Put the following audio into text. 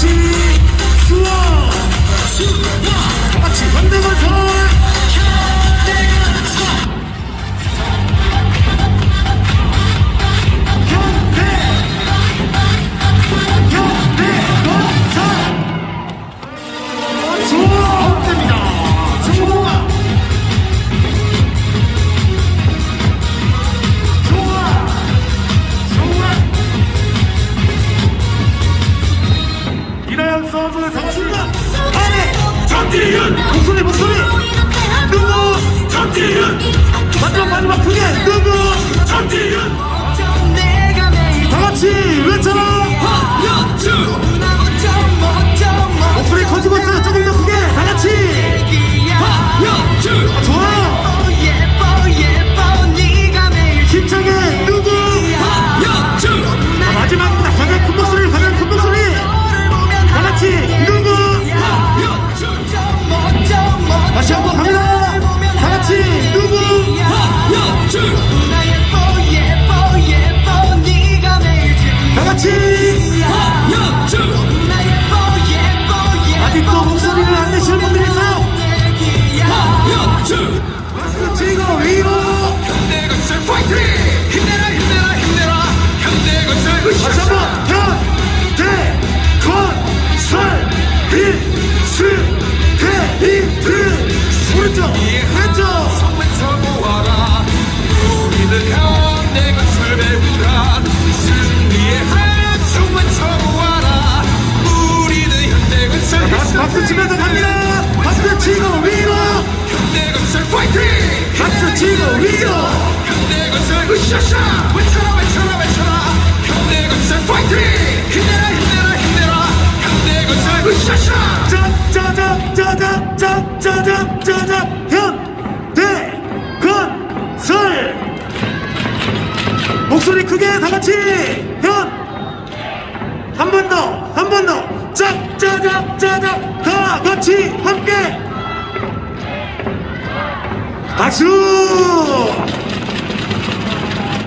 to 정춘관, 한해, 전지윤, 공손의 목소리. 파이팅! 힘내라 힘내라 힘내라. 현대의 것을 다시 한번 현대 건설 힘스대 이트 오른쪽 왼쪽 성면서 모아라. 우리는 현대 것을 배우라 승리의 한숨만 쳐보라. 으쌰쌰 외쳐라 외쳐라 외쳐라 현대건설 파이팅 힘내라 힘내라 힘내라 현대건설 으쌰쌰 짜자자자자자자자자 현대 건설 목소리 크게 다 같이 현 한 번 더 한 번 더 짜자자자자 다 같이 함께 박수